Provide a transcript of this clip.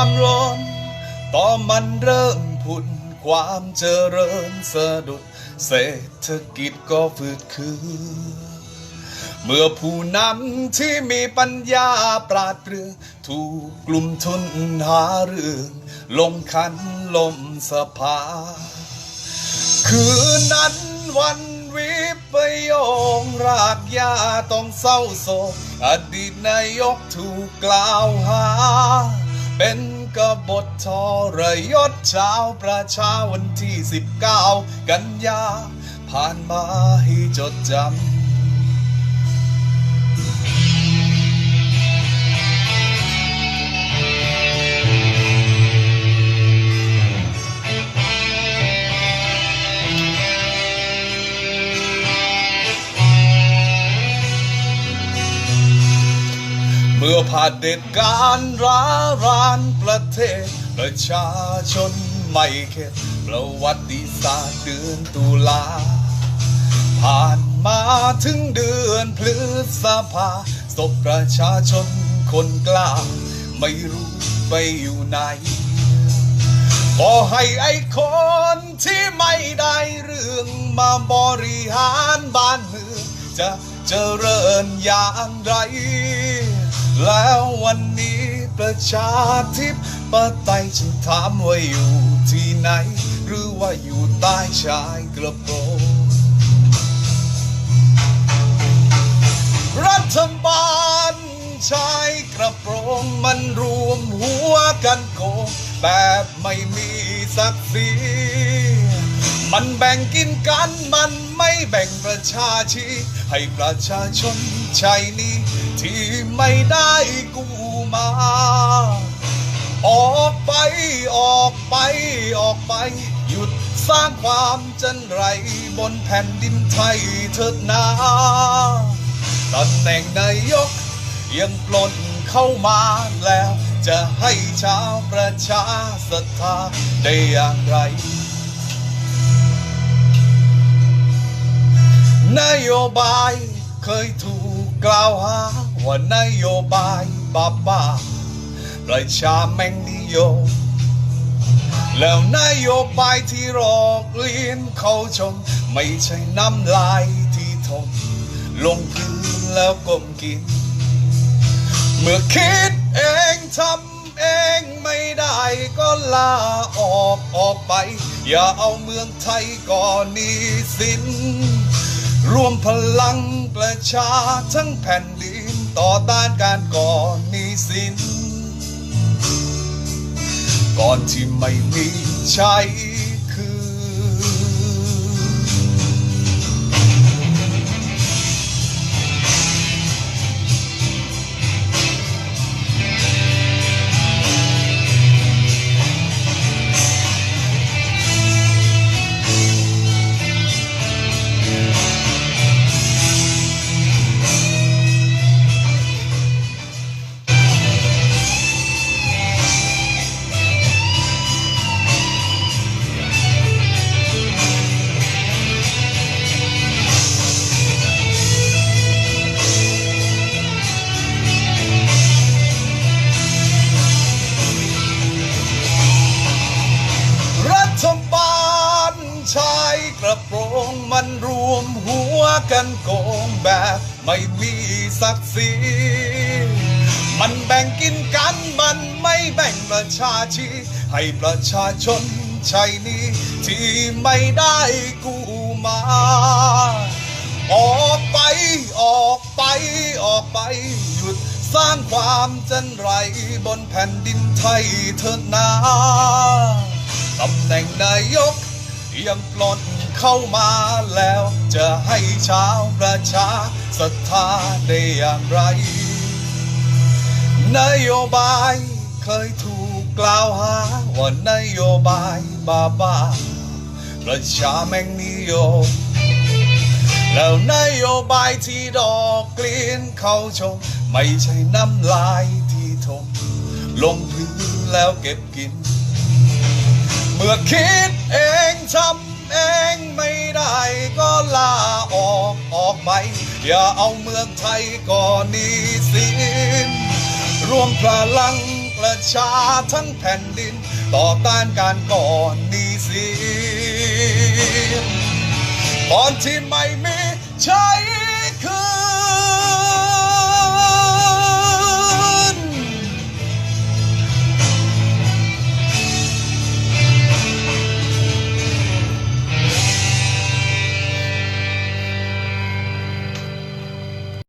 ความร้อนต่อมันเริ่มผุนความเจริญสะดุด เศรษฐกิจก็ฝืดคือเมื่อผู้นำที่มีปัญญาปราดเปรื่อง ถูกกลุ่มทุนหาเรื่องลงคันลมสภา คืนนั้นวันวิปโยงรากหญ้าต้องเศร้าโศกอดีตนายกถูกกล่าวหา เป็น กบฏทรยศชาวประชาวันที่ 19 กันยา ผ่านมาให้จดจำ เมื่อผ่านเด็ดการร้ารานประเทศ ประชาชนไม่เข็ดประวัติศาสตร์เดือนตุลา ผ่านมาถึงเดือนพฤษภาศพประชาชนคนกล้า ไม่รู้ไปอยู่ไหนขอให้ไอ้คนที่ไม่ได้เรื่องมาบริหารบ้านเมืองจะเจริญอย่างไร แล้ววันนี้ประชาธิปไตยฉันถามว่าอยู่ที่ไหน หรือว่าอยู่ใต้ชายกระโปรงรัฐบาลชายกระโปรงมันรวมหัวกันโกงแบบไม่มีศักดิ์ศรีมันแบ่งกินกันมันไม่แบ่งประชาชีให้ประชาชนชายนี้ ที่ไม่ได้กู้มา ออกไปออกไปออกไป หยุดสร้างความจันไรบนแผ่นดินไทยเถิดนาตำแหน่งนายกยังปล้นเข้ามาแล้ว จะให้ชาวประชาศรัทธาได้อย่างไร นโยบายเคยถูกกล่าวหา ว่านโยบายบ้าบ้าๆประชาแม่งนิยมแล้วนโยบายที่หลอกเลียนเขาชม ไม่ใช่น้ำลายที่ทม ลงพื้นแล้วก้มกิน เมื่อคิดเองทำเองไม่ได้ก็ลาออกออกไป อย่าเอาเมืองไทยก่อนนี้สินรวมพลังประชาทั้งแผ่นดิน ต่อต้านการก่อนนี้สิน ก่อนที่ไม่มีใช้ ไม่มีศักดิ์ศรีมันแบ่งกินกันมันไม่แบ่งประชาชีให้ประชาชนชายนี้ ที่ไม่ได้กู้มา ออกไปออกไปออกไป หยุดสร้างความจันไรบนแผ่นดินไทยเถิดนาตำแหน่งนายกยังปล้น เข้ามาแล้วจะให้ชาวประชาศรัทธาได้อย่างไร นโยบายเคยถูกกล่าวหาว่านโยบายบาบาประชาแม่งนิยมแล้วนโยบายที่ดอกกลีนเขาชม ไม่ใช่น้ำลายที่ทมลงพื้นแล้วเก็บกิน เมื่อคิดเองทำ เองไม่ได้ก็ลาออกออกไปอย่าเอาเมืองไทยก่อนนี้สินรวมพลังประชาทั้งแผ่นดิน ต่อต้านการก่อนนี้สียก่อนที่ไม่มี